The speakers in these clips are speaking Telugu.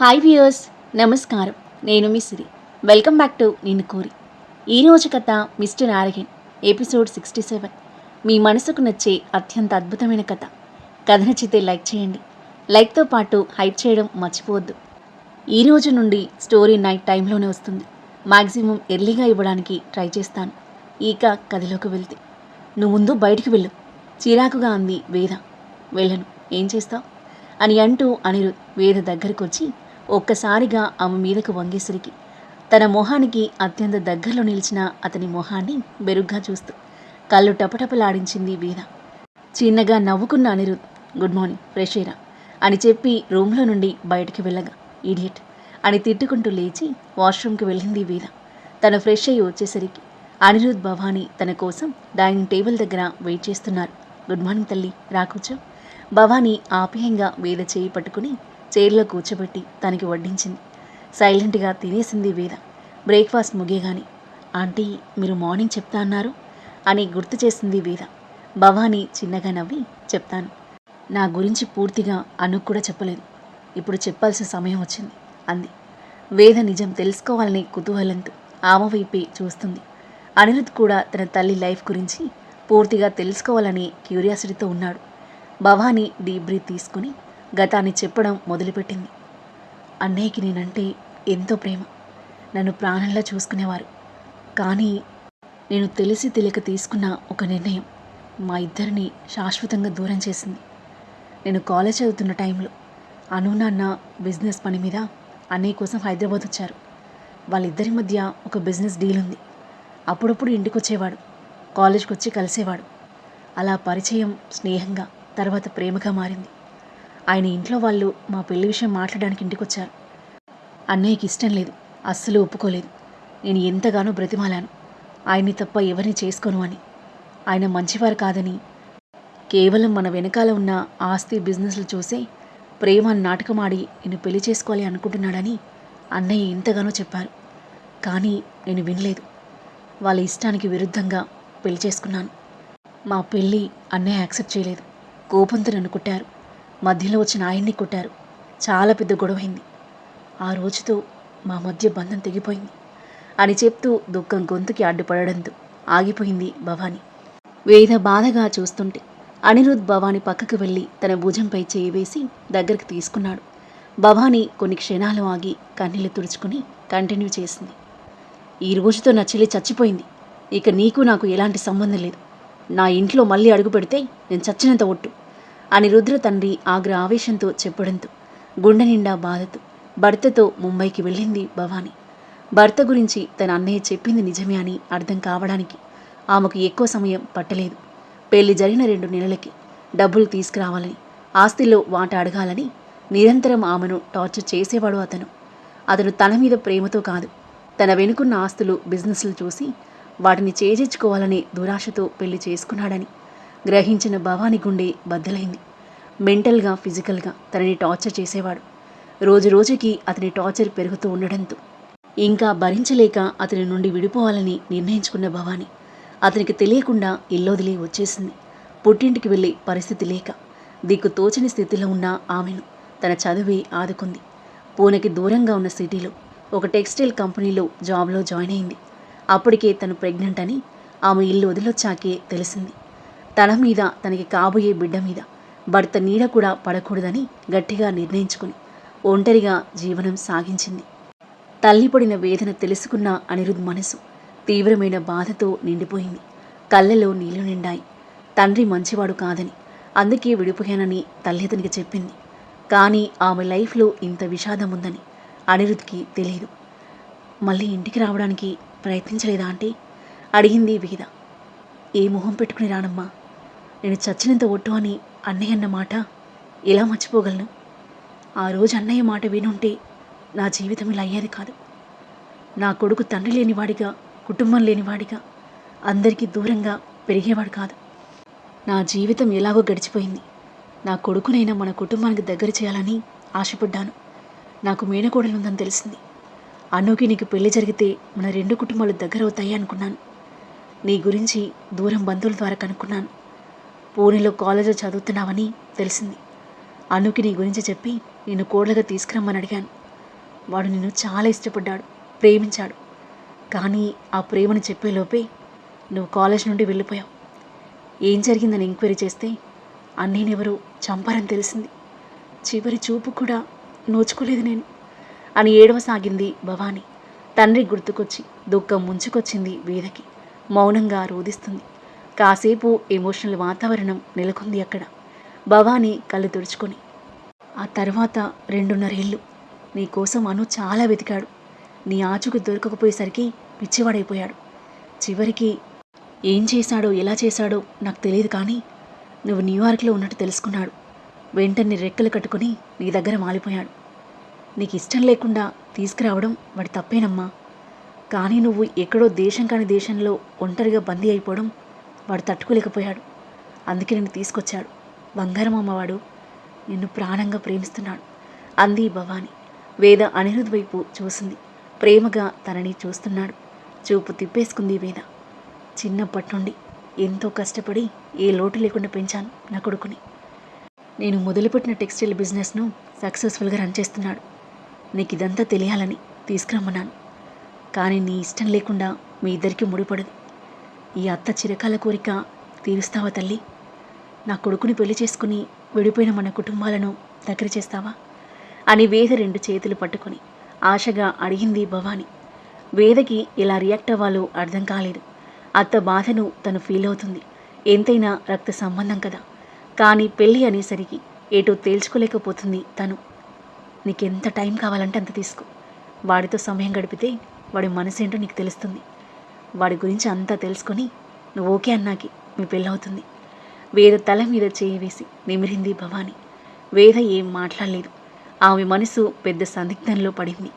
హాయ్ వ్యూయర్స్ నమస్కారం. నేను మీ Siri. Welcome back to Ninnu Kori. ఈరోజు కథ మిస్టర్ ఆరగన్ ఎపిసోడ్ సిక్స్టీ సెవెన్. మీ మనసుకు నచ్చే అత్యంత అద్భుతమైన కథ. కథ నచ్చితే లైక్ చేయండి. లైక్తో పాటు హైప్ చేయడం మర్చిపోవద్దు. ఈ రోజు నుండి స్టోరీ నైట్ టైంలోనే వస్తుంది. మ్యాక్సిమం ఎర్లీగా ఇవ్వడానికి ట్రై చేస్తాను. ఇక కథలోకి వెళ్తే. నువ్వు ముందు బయటికి వెళ్ళు. చిరాకుగా అంది వేద. వెళ్ళను. ఏం చేస్తావు? అని అంటూ అనిరుద్ వేద దగ్గరకు వచ్చి ఒక్కసారిగా ఆమె మీదకు వంగేసరికి తన మొహానికి అత్యంత దగ్గరలో నిలిచిన అతని మొహాన్ని బెరుగ్గా చూస్తూ కళ్ళు టపటపలాడించింది వీణ. చిన్నగా నవ్వుకున్న అనిరుద్ గుడ్ మార్నింగ్ ఫ్రెష్ అయ్యరా అని చెప్పి రూమ్లో నుండి బయటికి వెళ్ళగా ఇడియట్ అని తిట్టుకుంటూ లేచి వాష్రూమ్కి వెళ్ళింది వీణ. తను ఫ్రెష్ అయ్యి వచ్చేసరికి అనిరుద్ భవానీ తన కోసం డైనింగ్ టేబుల్ దగ్గర వెయిట్ చేస్తున్నారు. గుడ్ మార్నింగ్ తల్లి రా కూర్చో. భవానీ ఆప్యాయంగా వేద చేయి పట్టుకుని చైర్లో కూర్చోబెట్టి తనకి వడ్డించింది. సైలెంట్గా తినేసింది వేద బ్రేక్ఫాస్ట్ ముగియగాని ఆంటీ మీరు మార్నింగ్ చెప్తా అన్నారు అని గుర్తు చేసింది వేద భవానీ చిన్నగా నవ్వి చెప్తాను. నా గురించి పూర్తిగా అనుకు కూడా చెప్పలేదు. ఇప్పుడు చెప్పాల్సిన సమయం వచ్చింది అంది. వేద నిజం తెలుసుకోవాలని కుతూహలంతో ఆమె వైపే చూస్తుంది. అనిరుద్ కూడా తన తల్లి లైఫ్ గురించి పూర్తిగా తెలుసుకోవాలని క్యూరియాసిటీతో ఉన్నాడు. భవానీ డీప్ బ్రీత్ తీసుకుని గతాన్ని చెప్పడం మొదలుపెట్టింది. అన్నయ్యకి నేనంటే ఎంతో ప్రేమ. నన్ను ప్రాణంలా చూసుకునేవారు. కానీ నేను తెలిసి తెలియక తీసుకున్న ఒక నిర్ణయం మా ఇద్దరిని శాశ్వతంగా దూరం చేసింది. నేను కాలేజ్ చదువుతున్న టైంలో అను నాన్న బిజినెస్ పని మీద అన్నయ్య కోసం హైదరాబాద్ వచ్చారు. వాళ్ళిద్దరి మధ్య ఒక బిజినెస్ డీల్ ఉంది. అప్పుడప్పుడు ఇంటికి వచ్చేవాడు కాలేజ్కి వచ్చి కలిసేవాడు. అలా పరిచయం స్నేహంగా తర్వాత ప్రేమగా మారింది. ఆయన ఇంట్లో వాళ్ళు మా పెళ్ళి విషయం మాట్లాడడానికి ఇంటికి వచ్చారు అన్నయ్యకి ఇష్టం లేదు అస్సలు ఒప్పుకోలేదు. నేను ఎంతగానో బ్రతిమాలాను. ఆయన్ని తప్ప ఎవరిని చేసుకోను అని. ఆయన మంచివారు కాదని కేవలం మన వెనకాల ఉన్న ఆస్తి బిజినెస్లు చూసే ప్రేమ నాటకమాడి నేను పెళ్ళి చేసుకోవాలి అనుకుంటున్నాడని అన్నయ్య ఎంతగానో చెప్పారు. కానీ నేను వినలేదు. వాళ్ళ ఇష్టానికి విరుద్ధంగా పెళ్ళి చేసుకున్నాను. మా పెళ్ళి అన్నయ్య యాక్సెప్ట్ చేయలేదు. కోపంతో నన్ను కుట్టారు. మధ్యలో వచ్చిన ఆయన్ని కొట్టారు. చాలా పెద్ద గొడవైంది ఆ రోజుతో మా మధ్య బంధం తెగిపోయింది అని చెప్తూ దుఃఖం గొంతుకి అడ్డుపడడంతో ఆగిపోయింది భవాని. వేద బాధగా చూస్తుంటే అనిరుద్ భవాని పక్కకు వెళ్ళి తన భుజంపై చేయి వేసి దగ్గరికి తీసుకున్నాడు. భవాని కొన్ని క్షణాలు ఆగి కన్నీళ్ళు తుడుచుకుని కంటిన్యూ చేసింది. ఈ రోజుతో నా చెల్లి చచ్చిపోయింది. ఇక నీకు నాకు ఎలాంటి సంబంధం లేదు. నా ఇంట్లో మళ్ళీ అడుగు పెడితే నేను చచ్చినంత ఒట్టు. అని రుద్ర తండ్రి ఆగ్ర ఆవేశంతో చెప్పడంతో గుండె నిండా బాధతో భర్తతో ముంబైకి వెళ్ళింది భవాని. భర్త గురించి తన అన్నయ్య చెప్పింది నిజమే అని అర్థం కావడానికి ఆమెకు ఎక్కువ సమయం పట్టలేదు. పెళ్ళి జరిగిన రెండు నెలలకి డబ్బులు తీసుకురావాలని ఆస్తిలో వాట అడగాలని నిరంతరం ఆమెను టార్చర్ చేసేవాడు అతను. అతను తన మీద ప్రేమతో కాదు తన వెనుకున్న ఆస్తులు బిజినెస్లు చూసి వాటిని చేజించుకోవాలనే దురాశతో పెళ్ళి చేసుకున్నాడని గ్రహించిన భవాని గుండె బద్దలైంది. మెంటల్గా ఫిజికల్గా తనని టార్చర్ చేసేవాడు. రోజు రోజుకి అతని టార్చర్ పెరుగుతూ ఉండడంతో. ఇంకా భరించలేక అతని నుండి విడిపోవాలని నిర్ణయించుకున్న భవాని. అతనికి తెలియకుండా ఇల్లొదిలి వచ్చేసింది. పుట్టింటికి వెళ్ళే పరిస్థితి లేక దిక్కు తోచని స్థితిలో ఉన్న ఆమెను తన చదువే ఆదుకుంది. పూణెకి దూరంగా ఉన్న సిటీలో ఒక టెక్స్టైల్ కంపెనీలో జాబ్లో జాయిన్ అయింది. అప్పటికే తను ప్రెగ్నెంట్ అని ఆమె ఇల్లు వదిలొచ్చాకే తెలిసింది. తన మీద తనకి కాబోయే బిడ్డ మీద. భర్త నీడ కూడా పడకూడదని గట్టిగా నిర్ణయించుకుని ఒంటరిగా జీవనం సాగించింది. తల్లి పడిన వేదన తెలుసుకున్న అనిరుద్ మనసు తీవ్రమైన బాధతో నిండిపోయింది. కళ్ళలో నీళ్ళు నిండాయి. తండ్రి మంచివాడు కాదని అందుకే విడిపోయానని తల్లి అతనికి చెప్పింది. కానీ ఆమె లైఫ్లో ఇంత విషాదం ఉందని అనిరుద్కి తెలియదు మళ్ళీ ఇంటికి రావడానికి ప్రయత్నించలేదా అంటే అడిగింది వేద ఏ మొహం పెట్టుకుని రానమ్మా? నేను చచ్చినంత ఒట్టు అని అన్నయ్య అన్న మాట ఎలా మర్చిపోగలను? ఆ రోజు అన్నయ్య మాట వినుంటే నా జీవితం ఇలా అయ్యేది కాదు. నా కొడుకు తండ్రి లేనివాడిగా కుటుంబం లేనివాడిగా అందరికీ దూరంగా పెరిగేవాడు కాదు. నా జీవితం ఎలాగో గడిచిపోయింది. నా కొడుకునైనా మన కుటుంబానికి దగ్గర చేయాలని ఆశపడ్డాను. నాకు మేనకోడలు ఉందని తెలిసింది. అన్నుకి నీకు పెళ్ళి జరిగితే మన రెండు కుటుంబాలు దగ్గర అవుతాయి అనుకున్నాను. నీ గురించి దూరం బంధువుల ద్వారా కనుక్కున్నాను. పూణేలో కాలేజీలో చదువుతున్నావని తెలిసింది. అనుకి నీ గురించి చెప్పి నేను కోడలుగా తీసుకురమ్మని అడిగాను. వాడు నిన్ను చాలా ఇష్టపడ్డాడు ప్రేమించాడు. కానీ ఆ ప్రేమను చెప్పేలోపే నువ్వు కాలేజ్ నుండి వెళ్ళిపోయావు. ఏం జరిగిందని ఎంక్వైరీ చేస్తే అన్నీనెవరో చంపారని తెలిసింది. చివరి చూపు కూడా నోచుకోలేదు నేను. అని ఏడవసాగింది భవాని. తండ్రి గుర్తుకొచ్చి దుఃఖం ముంచుకొచ్చింది వేదకి. మౌనంగా రోధిస్తుంది. కాసేపు ఎమోషనల్ వాతావరణం నెలకొంది అక్కడ. భవాని కళ్ళు తుడుచుకొని ఆ తర్వాత రెండున్నరేళ్ళు. నీ కోసం అను చాలా వెతికాడు. నీ ఆచుకు దొరకకపోయేసరికి పిచ్చివాడైపోయాడు. చివరికి ఏం చేశాడో ఎలా చేశాడో నాకు తెలియదు కానీ నువ్వు న్యూయార్క్లో ఉన్నట్టు తెలుసుకున్నాడు. వెంటనే రెక్కలు కట్టుకుని నీ దగ్గర మాలిపోయాడు. నీకు ఇష్టం లేకుండా తీసుకురావడం వాడి తప్పేనమ్మా. కానీ నువ్వు ఎక్కడో దేశం కాని దేశంలో ఒంటరిగా బందీ అయిపోవడం వాడు తట్టుకోలేకపోయాడు. అందుకే నిన్ను తీసుకొచ్చాడు. బంగారం అమ్మవాడు నిన్ను ప్రాణంగా ప్రేమిస్తున్నాడు అంది భవాని. వేద అనిరుద్ వైపు చూసింది. ప్రేమగా తనని చూస్తున్నాడు. చూపు తిప్పేసుకుంది వేద. చిన్నప్పటి నుండి ఎంతో కష్టపడి ఏ లోటు లేకుండా పెంచాను నా కొడుకుని. నేను మొదలుపెట్టిన టెక్స్టైల్ బిజినెస్ను సక్సెస్ఫుల్గా రన్ చేస్తున్నాడు. నీకు ఇదంతా తెలియాలని తీసుకురమ్మన్నాను. కానీ నీ ఇష్టం లేకుండా మీ ఇద్దరికి ముడిపడదు. ఈ అత్త చిరకాల కోరిక తీరుస్తావా తల్లి? నా కొడుకుని పెళ్ళి చేసుకుని విడిపోయిన మన కుటుంబాలను దగ్గర చేస్తావా? అని వేద రెండు చేతులు పట్టుకొని ఆశగా అడిగింది భవాని. వేదకి ఇలా రియాక్ట్ అవ్వాలో అర్థం కాలేదు. అత్త బాధను తను ఫీల్ అవుతుంది. ఎంతైనా రక్త సంబంధం కదా. కానీ పెళ్ళి అనేసరికి ఏటో తేల్చుకోలేకపోతుంది తను. నీకెంత టైం కావాలంటే అంత తీసుకో. వాడితో సమయం గడిపితే వాడి మనసేంటో నీకు తెలుస్తుంది. వాడి గురించి అంతా తెలుసుకొని నువ్వు ఓకే అన్నాకి మీ పెళ్ళవుతుంది. వేద తల మీద చేయి వేసి నిమిరింది భవాని. వేద ఏం మాట్లాడలేదు. ఆమె మనసు పెద్ద సందిగ్ధంలో పడింది.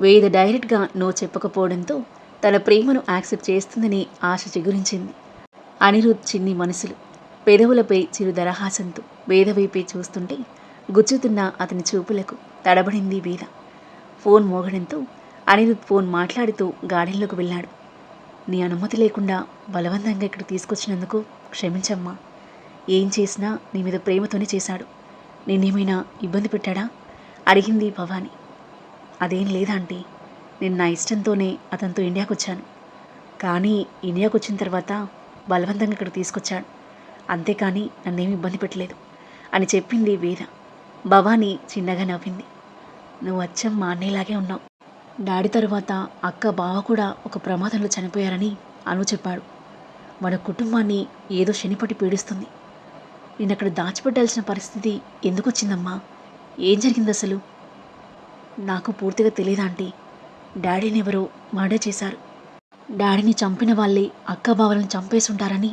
వేద డైరెక్ట్గా నో చెప్పకపోవడంతో తన ప్రేమను యాక్సెప్ట్ చేస్తుందని ఆశ చిగురించింది. అనిరుద్ చిన్ని మనసులు పెదవులపై చిరు దరహాసంతో వేద వైపే చూస్తుంటే గుచ్చుతున్న అతని చూపులకు తడబడింది వేద. ఫోన్ మోగడంతో అనిరుద్ ఫోన్ మాట్లాడుతూ గార్డెన్లోకి వెళ్ళాడు. నీ అనుమతి లేకుండా బలవంతంగా ఇక్కడ తీసుకొచ్చినందుకు క్షమించమ్మా. ఏం చేసినా నీ మీద ప్రేమతోనే చేశాడు. నేనేమైనా ఇబ్బంది పెట్టాడా? అడిగింది భవాని. అదేం లేదంటే నేను నా ఇష్టంతోనే అతనితో ఇండియాకు వచ్చాను కానీ ఇండియాకు వచ్చిన తర్వాత బలవంతంగా ఇక్కడ తీసుకొచ్చాడు. అంతేకాని నన్నేమి ఇబ్బంది పెట్టలేదు అని చెప్పింది వేద భవానీ చిన్నగా నవ్వింది. నువ్వు అచ్చం మా అన్నయ్యలాగే ఉన్నావు. డాడీ తరువాత అక్క బావ కూడా ఒక ప్రమాదంలో చనిపోయారని అను చెప్పాడు. మన కుటుంబాన్ని ఏదో శనిపట్టి పీడిస్తుంది. నేను అక్కడ దాచిపెట్టాల్సిన పరిస్థితి ఎందుకు వచ్చిందమ్మా ఏం జరిగింది అసలు? నాకు పూర్తిగా తెలియదాంటీ డాడీని ఎవరో మర్డర్ చేశారు. డాడీని చంపిన వాళ్ళే అక్క బావలను చంపేసి ఉంటారని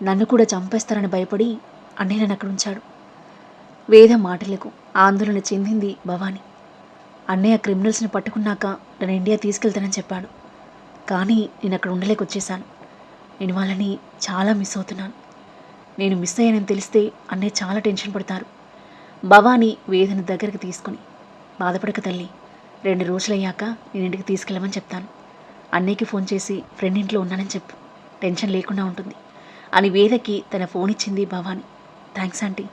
నన్ను కూడా చంపేస్తారని భయపడి అన్నయ్య నన్ను అక్కడ ఉంచాడు వేద మాటలకు ఆందోళన చెందింది భవాని. అన్నయ్య క్రిమినల్స్ని పట్టుకున్నాక నన్ను ఇండియా తీసుకెళ్తానని చెప్పాడు. కానీ నేను అక్కడ ఉండలేకొచ్చేసాను నేను వాళ్ళని చాలా మిస్ అవుతున్నాను. నేను మిస్ అయ్యానని తెలిస్తే అన్నయ్య చాలా టెన్షన్ పడతారు. భవానీ వేదన దగ్గరికి తీసుకుని బాధపడక తల్లి రెండు రోజులయ్యాక నేను ఇంటికి తీసుకెళ్ళమని చెప్తాను. అన్నయ్యకి ఫోన్ చేసి ఫ్రెండ్ ఇంట్లో ఉన్నానని చెప్పు. టెన్షన్ లేకుండా ఉంటుంది. అని వేదకి తన ఫోన్ ఇచ్చింది భవాని. Thanks aunty.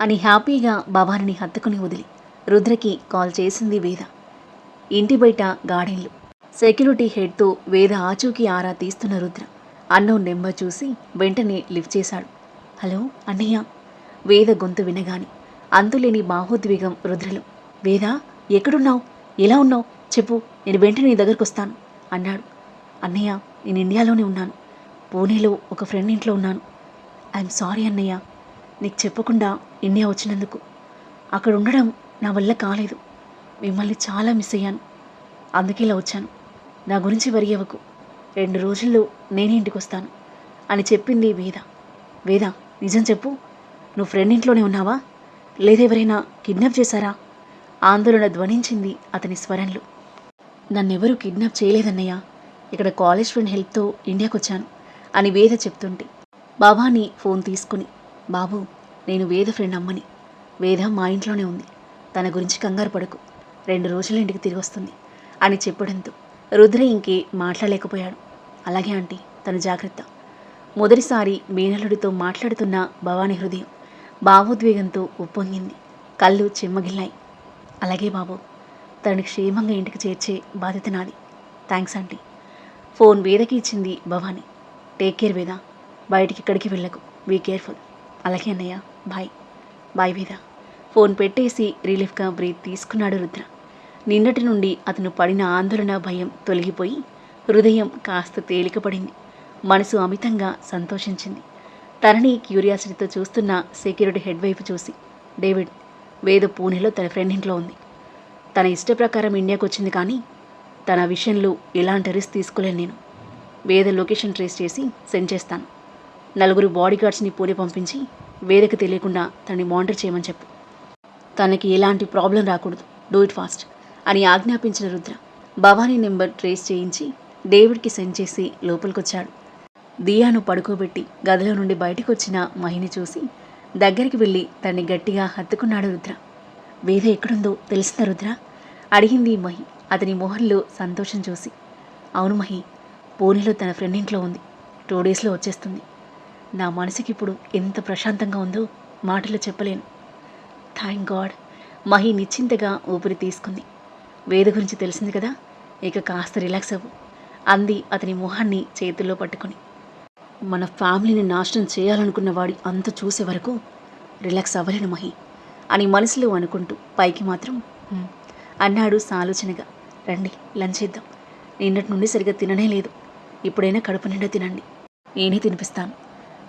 అని హ్యాపీగా భవానిని హత్తుకుని వదిలి రుద్రకి కాల్ చేసింది వేద. ఇంటి బయట గార్డెన్లు సెక్యూరిటీ హెడ్తో వేద ఆచూకీ ఆరా తీస్తున్న రుద్ర. అన్నో నెంబర్ చూసి వెంటనే లిఫ్ట్ చేశాడు. హలో అన్నయ్య. వేద గొంతు వినగాని అంతులేని బాహోద్వేగం రుద్రలో. వేద ఎక్కడున్నావు? ఎలా ఉన్నావు? చెప్పు నేను వెంటనే నీ దగ్గరకు వస్తాను అన్నాడు. అన్నయ్య నేను ఇండియాలోనే ఉన్నాను. పూణేలో ఒక ఫ్రెండ్ ఇంట్లో ఉన్నాను. ఐఎమ్ సారీ అన్నయ్య. నీకు చెప్పకుండా ఇండియా వచ్చినందుకు. అక్కడ ఉండడం నా వల్ల కాలేదు. మిమ్మల్ని చాలా మిస్ అయ్యాను. అందుకే ఇలా వచ్చాను. నా గురించి వరి అవ్వకు రెండు రోజుల్లో నేనే ఇంటికి వస్తాను అని చెప్పింది వేద. వేద నిజం చెప్పు. నువ్వు ఫ్రెండ్ ఇంట్లోనే ఉన్నావా? లేదా ఎవరైనా కిడ్నాప్ చేశారా? ఆందోళన ధ్వనించింది అతని స్వరంలో. నన్నెవరూ కిడ్నాప్ చేయలేదన్నయ్య. ఇక్కడ కాలేజ్ ఫ్రెండ్ హెల్ప్తో ఇండియాకి వచ్చాను అని వేద చెప్తుంటే. బాబాని ఫోన్ తీసుకుని బాబు నేను వేద ఫ్రెండ్ అమ్మని. వేద మా ఇంట్లోనే ఉంది. తన గురించి కంగారు పడకు. రెండు రోజుల ఇంటికి తిరిగి వస్తుంది. అని చెప్పడంతో రుద్ర ఇంకే మాట్లాడలేకపోయాడు. అలాగే ఆంటీ తన జాగ్రత్త. మొదటిసారి మేనల్లుడితో మాట్లాడుతున్న భవానీ హృదయం భావోద్వేగంతో ఉప్పొంగింది. కళ్ళు చెమ్మగిల్లాయి. అలాగే బాబు తనని క్షేమంగా ఇంటికి చేర్చే బాధ్యత నాది. Thanks aunty. ఫోన్ వేదకి ఇచ్చింది భవానీ. టేక్ కేర్ వేద. బయటికి ఇక్కడికి వెళ్ళకు. Be careful. అలాగే అన్నయ్య బాయ్. బాయ్ వేద. ఫోన్ పెట్టేసి రిలీఫ్గా బ్రీత్ తీసుకున్నాడు రుద్ర. నిన్నటి నుండి అతను పడిన ఆందోళన భయం తొలగిపోయి హృదయం కాస్త తేలికపడింది. మనసు అమితంగా సంతోషించింది. తనని క్యూరియాసిటీతో చూస్తున్న సెక్యూరిటీ హెడ్ వైపు చూసి డేవిడ్ వేద పూణేలో తన ఫ్రెండ్ ఇంట్లో ఉంది. తన ఇష్ట ప్రకారం ఇండియాకు వచ్చింది కానీ తన విషయంలో ఎలాంటి రిస్క్ తీసుకోలేను నేను. వేద లొకేషన్ ట్రేస్ చేసి సెండ్ చేస్తాను. నలుగురు బాడీగార్డ్స్ని పూణే పంపించి వేదకు తెలియకుండా తనని మానిటర్ చేయమని చెప్పు. తనకి ఎలాంటి ప్రాబ్లం రాకూడదు. డూ ఇట్ ఫాస్ట్ అని ఆజ్ఞాపించిన రుద్ర భవానీ నెంబర్ ట్రేస్ చేయించి డేవిడ్కి సెండ్ చేసి లోపలికొచ్చాడు. దియాను పడుకోబెట్టి గదిలో నుండి బయటకు వచ్చిన మహిని చూసి దగ్గరికి వెళ్ళి తన్ని గట్టిగా హత్తుకున్నాడు రుద్ర. వేద ఎక్కడుందో తెలిసిందా రుద్ర? అడిగింది మహి. అతని మొహంలో సంతోషం చూసి. అవును మహి పూణేలో తన ఫ్రెండ్ ఇంట్లో ఉంది. టూ డేస్లో వచ్చేస్తుంది. నా మనసుకి ఇప్పుడు ఎంత ప్రశాంతంగా ఉందో మాటలో చెప్పలేను. Thank God. మహి నిశ్చింతగా ఊపిరి తీసుకుంది. వేద గురించి తెలిసింది కదా? ఇక కాస్త రిలాక్స్ అవ్వు. అంది అతని మొహాన్ని చేతుల్లో పట్టుకొని. మన ఫ్యామిలీని నాశనం చేయాలనుకున్న వాడి అంత చూసే వరకు రిలాక్స్ అవ్వలేను మహి అని మనసులో అనుకుంటూ పైకి మాత్రం అన్నాడు సాలోచనగా. రండి లంచ్ చేద్దాం. నిన్నటి నుండి సరిగ్గా తిననే లేదు. ఇప్పుడైనా కడుపు నిండా తినండి. నేనే తినిపిస్తాను.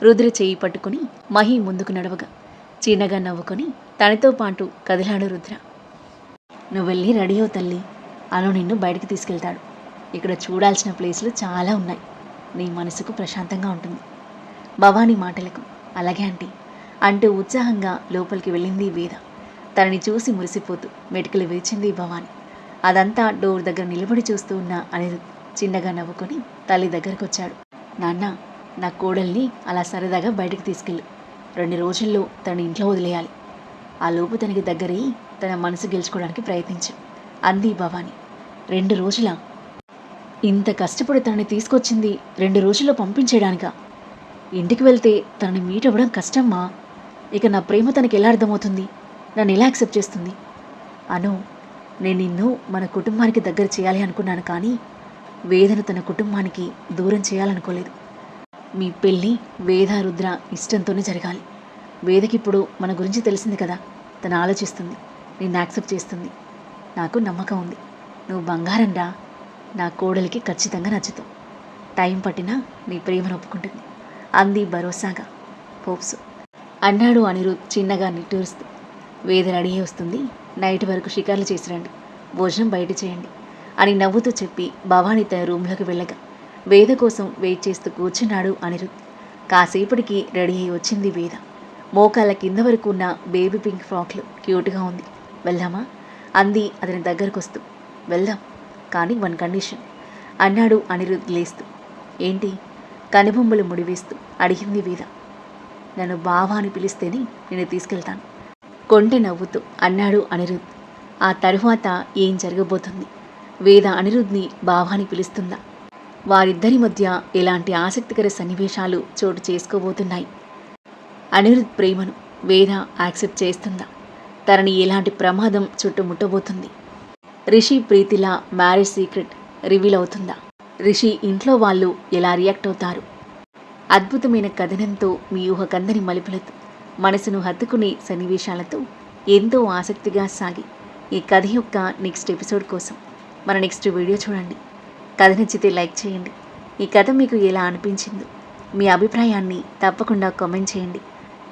రుద్ర చేయి పట్టుకుని మహి ముందుకు నడవగా. చిన్నగా నవ్వుకొని తనతో పాటు కదిలాడు రుద్ర. నువ్వు వెళ్ళి రెడీ అవు తల్లి. అను నిన్ను బయటికి తీసుకెళ్తాడు. ఇక్కడ చూడాల్సిన ప్లేసులు చాలా ఉన్నాయి. నీ మనసుకు ప్రశాంతంగా ఉంటుంది. భవానీ మాటలకు అలాగే ఆంటీ అంటూ ఉత్సాహంగా లోపలికి వెళ్ళింది వేద తనని చూసి మురిసిపోతూ మెటికలు వేచింది భవాని. అదంతా డోర్ దగ్గర నిలబడి చూస్తూ ఉన్న అనిరుద్ చిన్నగా నవ్వుకొని తల్లి దగ్గరకు వచ్చాడు నాన్న నా కోడల్ని అలా సరదాగా బయటకు తీసుకెళ్ళు. రెండు రోజుల్లో తన ఇంట్లో వదిలేయాలి. ఆ లోపు తనకి దగ్గరయ్యి తన మనసు గెలుచుకోవడానికి ప్రయత్నించు. అంది భవాని. రెండు రోజుల. ఇంత కష్టపడి తనని తీసుకొచ్చింది రెండు రోజుల్లో పంపించేయడానిక? ఇంటికి వెళ్తే తనని మీట్ అవ్వడం కష్టమ్మా. ఇక నా ప్రేమ తనకి ఎలా అర్థమవుతుంది? నన్ను ఎలా యాక్సెప్ట్ చేస్తుంది? అను నేను నిన్ను మన కుటుంబానికి దగ్గర చేయాలి అనుకున్నాను కానీ వేదను తన కుటుంబానికి దూరం చేయాలనుకోలేదు. మీ పెళ్ళి వేద రుద్ర ఇష్టంతోనే జరగాలి. వేదకి ఇప్పుడు మన గురించి తెలిసింది కదా. తను ఆలోచిస్తుంది. నిన్ను యాక్సెప్ట్ చేస్తుంది. నాకు నమ్మకం ఉంది. నువ్వు బంగారం రా నా కోడలికి ఖచ్చితంగా నచ్చుతావు. టైం పట్టినా నీ ప్రేమను ఒప్పుకుంటుంది అంది భరోసాగా హోప్స్. అన్నాడు అనిరుద్ చిన్నగా నిట్టూరుస్తూ. వేద రెడీ అయి వస్తుంది. నైట్ వరకు షికార్లు చేసిరండి. భోజనం బయట చేయండి అని నవ్వుతూ చెప్పి భవానీ తన రూమ్లోకి వెళ్ళగా. వేద కోసం వెయిట్ చేస్తూ కూర్చున్నాడు అనిరుద్. కాసేపటికి రెడీ అయి వచ్చింది వేద. మోకాళ్ళ కింద వరకు ఉన్న బేబీ పింక్ ఫ్రాక్లు క్యూట్గా ఉంది. వెళ్దామా? అంది అతని దగ్గరకు వస్తూ వెళ్దాం కానీ వన్ కండిషన్ అన్నాడు అనిరుద్ లేస్తూ. ఏంటి? కనుబొమ్మలు ముడివేస్తూ అడిగింది వేద నన్ను బావా అని పిలిస్తేనే నేను తీసుకెళ్తాను. కొంటె నవ్వుతూ అన్నాడు అనిరుద్. ఆ తరువాత ఏం జరగబోతుంది? వేద అనిరుద్ని బావాని పిలుస్తుందా? వారిద్దరి మధ్య ఎలాంటి ఆసక్తికర సన్నివేశాలు చోటు చేసుకోబోతున్నాయి? అనిరుద్ ప్రేమను వేద యాక్సెప్ట్ చేస్తుందా? తనని ఎలాంటి ప్రమాదం చుట్టుముట్టబోతుంది? రిషి ప్రీతిలా మ్యారేజ్ సీక్రెట్ రివీల్ అవుతుందా? రిషి ఇంట్లో వాళ్ళు ఎలా రియాక్ట్ అవుతారు? అద్భుతమైన కథనంతో మీ ఊహకందని మలుపులతో మనసును హత్తుకునే సన్నివేశాలతో ఎంతో ఆసక్తిగా సాగి ఈ కథ యొక్క నెక్స్ట్ ఎపిసోడ్ కోసం మన నెక్స్ట్ వీడియో చూడండి. కథ నచ్చితే లైక్ చేయండి. ఈ కథ మీకు ఎలా అనిపించిందో మీ అభిప్రాయాన్ని తప్పకుండా కామెంట్ చేయండి.